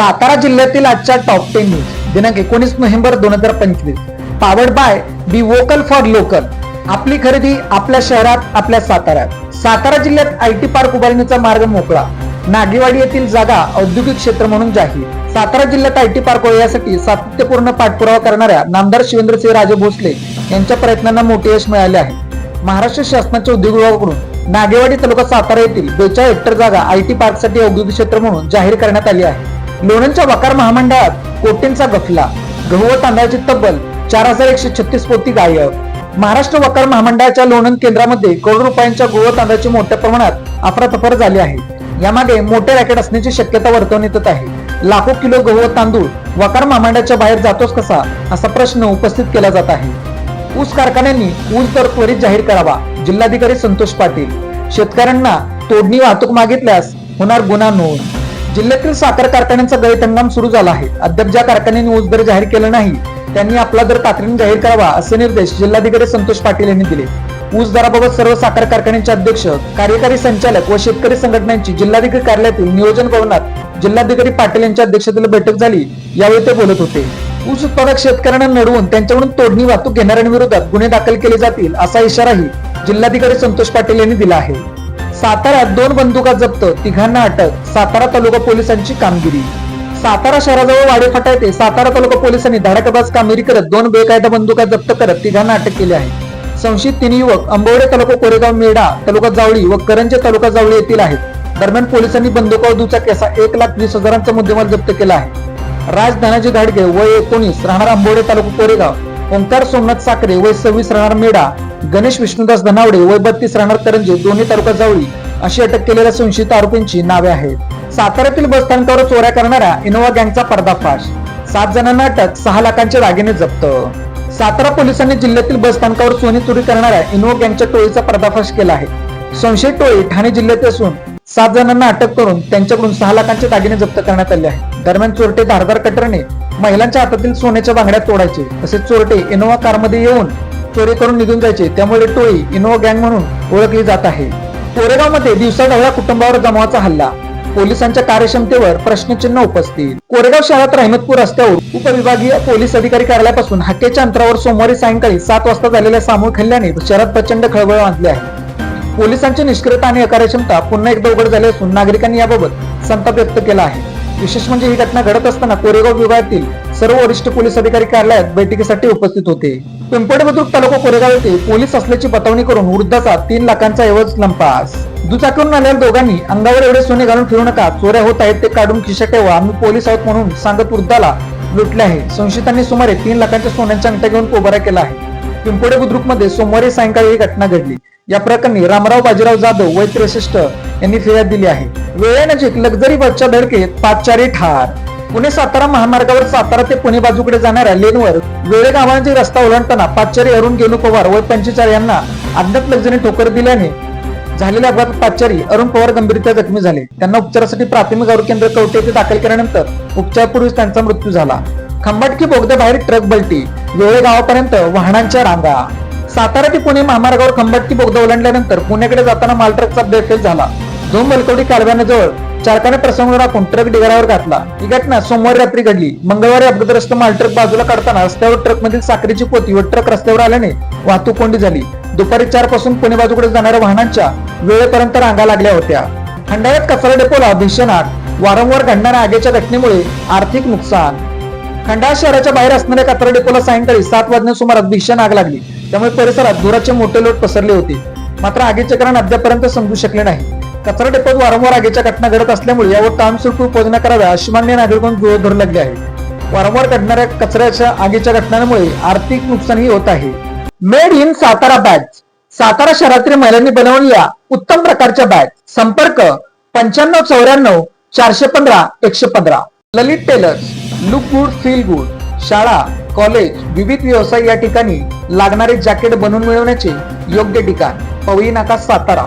सातारा जिल्ह्यातील आजच्या top ten news दिनांक एकोणीस नोव्हेंबर दोन हजार पंचवीस. Powered by be vocal for local आपली खरेदी आपल्या शहरात आपल्या साताऱ्यात. सातारा जिल्ह्यात आय टी पार्क उभारणीचा मार्ग मोकळा. नागेवाडी येथील जागा औद्योगिक क्षेत्र म्हणून जाहीर. सातारा जिल्ह्यात आय टी पार्क यासाठी सातत्यपूर्ण पाठपुरावा करणाऱ्या नामदार शिवेंद्रसिंह राजे भोसले यांच्या प्रयत्नांना मोठे यश मिळाले आहे. महाराष्ट्र शासनाच्या उद्योग विभागाकडून नागेवाडी तालुका सातारा येथील बेचाळीस हेक्टर जागा आय टी पार्कसाठी औद्योगिक क्षेत्र म्हणून जाहीर करण्यात आली आहे. लोणंदच्या वकार महामंडळात कोटींचा गफला गहू व तांदळाची तब्बल चार हजार एकशे छत्तीस पोती गायब. महाराष्ट्र वकार महामंडळाच्या लोणंद केंद्रामध्ये करोड रुपयांच्या गहू तांदळाची मोठ्या प्रमाणात अफरातफर झाली आहे. यामागे मोठे रॅकेट असण्याची शक्यता वर्तवण्यात येत आहे. लाखो किलो गहू व तांदूळ वकार महामंडळाच्या बाहेर जातोच कसा असा प्रश्न उपस्थित केला जात आहे. ऊस कारखान्यांनी ऊस दर त्वरित जाहीर करावा जिल्हाधिकारी संतोष पाटील. शेतकऱ्यांना तोडणी वाहतूक मागितल्यास होणार गुन्हा नोंद. जिल्ह्यातील साखर कारखान्यांचा गैरहंगाम सुरू झाला आहे. अद्याप ज्या कारखान्यांनी ऊस दर जाहीर केला नाही त्यांनी आपला दर तातडीने जाहीर करावा असे निर्देश जिल्हाधिकारी संतोष पाटील यांनी दिले. ऊस दराबाबत सर्व साखर कारखान्यांचे अध्यक्ष कार्यकारी संचालक व शेतकरी संघटनांची जिल्हाधिकारी कार्यालयातील नियोजन भवनात जिल्हाधिकारी पाटील यांच्या अध्यक्षतेला बैठक झाली. यावेळी ते बोलत होते. ऊस उत्पादक शेतकऱ्यांना नडवून त्यांच्याकडून तोडणी वाहतूक घेणाऱ्यांविरोधात गुन्हे दाखल केले जातील असा इशाराही जिल्हाधिकारी संतोष पाटील यांनी दिला आहे. साताऱ्यात दोन बंदुका जप्त तिघांना अटक सातारा तालुका पोलिसांची कामगिरी. सातारा शहराजवळ वाडेफाटा येथे सातारा तालुका पोलिसांनी धडाकेबाज कामगिरी करत दोन बेकायदा बंदुका जप्त करत तिघांना अटक केली आहे. संशयित तीन युवक अंबवडे तालुका कोरेगाव मेढा तालुका जावळी व करंजे तालुका जावळी येथील आहेत. दरम्यान पोलिसांनी बंदुका दुचाकी असा एक लाख वीस हजारांचा मुद्देमाल जप्त केला आहे. राज धनाजी घाडगे वय एकोणीस राहणार आंबोडे तालुका कोरेगाव. ओंकार सोमनाथ साखरे वय सव्वीस राहणार मेढा गणेश विष्णुदास धनावडे वय बत्तीस राहणार करंजे दोन्ही तालुका जावळी अशी अटक केलेल्या संशयित आरोपींची नावे आहेत. साताऱ्यातील बसस्थानकावर चोऱ्या करणाऱ्या इनोव्हा गँगचा पर्दाफाश. सात जणांना अटक सहा लाखांचे दागिने जप्त. सातारा पोलिसांनी जिल्ह्यातील बसस्थानकावर सोने चोरी करणाऱ्या इनोव्हा गँगच्या टोळीचा पर्दाफाश केला आहे. संशयित टोळी ठाणे जिल्ह्यात असून सात जणांना अटक करून त्यांच्याकडून सहा लाखांचे दागिने जप्त करण्यात आले आहे दरम्यान चोरटे धारदार कटरने महिलांच्या हातातील सोन्याच्या बांगड्या तोडायचे तसेच चोरटे इनोवा कारमध्ये येऊन चोरी करून निघून जायचे. त्यामुळे टोळी इनोवा गँग म्हणून ओळखली जात आहे. कोरेगावमध्ये दिवसाढवळ्या कुटुंबावर जमावाचा हल्ला. पोलिसांच्या कार्यक्षमतेवर प्रश्नचिन्ह उपस्थित. कोरेगाव शहरात रहमतपूर रस्त्यावर उपविभागीय पोलीस अधिकारी कार्यालयापासून हाकेच्या अंतरावर सोमवारी सायंकाळी सात वाजता झालेल्या सामूहिक हल्ल्याने शहरात प्रचंड खळबळ माजली आहे. पोलिसांची निष्क्रियता आणि अकार्यक्षमता पुन्हा एकदा उघड झाली असून नागरिकांनी याबाबत संताप व्यक्त केला आहे. विशेष म्हणजे ही घटना घडत असताना कोरेगाव विभागातील सर्व वरिष्ठ पोलीस अधिकारी कार्यालयात बैठकीसाठी उपस्थित होते. पिंपड बुद्रुक तालुका कोरेगाव येथे पोलीस असल्याची बतावणी करून वृद्धाचा तीन लाखांचा एवज लंपास. दुचाकीवरून आलेल्या दोघांनी अंगावर एवढे सोने घालून फिरू नका चोऱ्या होत आहेत ते काढून खिशा ठेवा आम्ही पोलीस आहोत म्हणून सांगत वृद्धाला लुटले आहे. संशयितांनी सुमारे तीन लाखांच्या सोन्यांच्या अंगठ्या घेऊन पोबारा केला आहे. पिंपोडे बुद्रुकमध्ये सोमवारी सायंकाळी ही घटना घडली. या प्रकरणी रामराव बाजीराव जाधव वय त्रेसष्ट यांनी फिर्याद दिली आहे. वेळेनजीक लक्झरी बसच्या धडकेत पाचचारी ठार. पुणे सातारा महामार्गावर सातारा ते पुणे बाजूकडे जाणाऱ्या लेनवर वेळेगावांची रस्ता ओलांडताना पाचचारी अरुण गेनू पवार व पंचेचाळीस यांना अज्ञात लक्झरी ठोकर दिल्याने झालेल्या अपघातात पाचारी अरुण पवार गंभीरत्या जखमी झाले. त्यांना उपचारासाठी प्राथमिक आरोग्य केंद्र कवटे येथे दाखल केल्यानंतर उपचारपूर्वीच त्यांचा मृत्यू झाला. खंबाटकी बोगद्याबाहेर ट्रक बलटी. वेळे गावापर्यंत वाहनांच्या रांगा. सातारा ते पुणे महामार्गावर खंबाटकी बोगदा ओलांडल्यानंतर पुण्याकडे जाताना माल ट्रकचा झाला. झोम बलकवडी कालव्याजवळ चालकाने प्रसंग राखून ट्रक डिगारावर घातला. ही घटना सोमवारी रात्री घडली. मंगळवारी अपघातग्रस्त माल ट्रक बाजूला काढताना रस्त्यावर ट्रक मधील साखरेची पोती व ट्रक रस्त्यावर आल्याने वाहतूक कोंडी झाली. दुपारी चारपासून पुणे बाजूकडे जाणाऱ्या वाहनांच्या वेळेपर्यंत रांगा लागल्या होत्या. खंडाळ्यात कचरा डेपोला भीषण आग. वारंवार घडणाऱ्या आगीच्या घटनेमुळे आर्थिक नुकसान. खंडाळा शहराच्या बाहेर असणाऱ्या कचरा डेपोला सायंकाळी सात वाजण्या सुमारास भीषण आग लागली. त्यामुळे परिसरात धुराचे मोठे लोट पसरले होते. मात्र आगीचे कारण अद्यापर्यंत समजू शकले नाही. कचरा डेपोत वारंवार आगीच्या घटना घडत असल्यामुळे यावर कायमस्वरूपी उपाययोजना कराव्या अशी मान्य नागरिकांना गृह धरू लागले आहे. वारंवार घडणाऱ्या कचऱ्याच्या आगीच्या घटनांमुळे आर्थिक नुकसानही होत आहे. Made in Satara bag Satara शहरातील महिलांनी बनवलेल्या उत्तम प्रकारच्या बॅग संपर्क पंच्याण्णव चौऱ्याण्णव चारशे पंधरा एकशे पंधरा. Lalit tailors look good feel good शाळा कॉलेज विविध व्यवसाय या ठिकाणी लागणारे जॅकेट बनवून मिळवण्याचे योग्य ठिकाण. पवई नाका सातारा.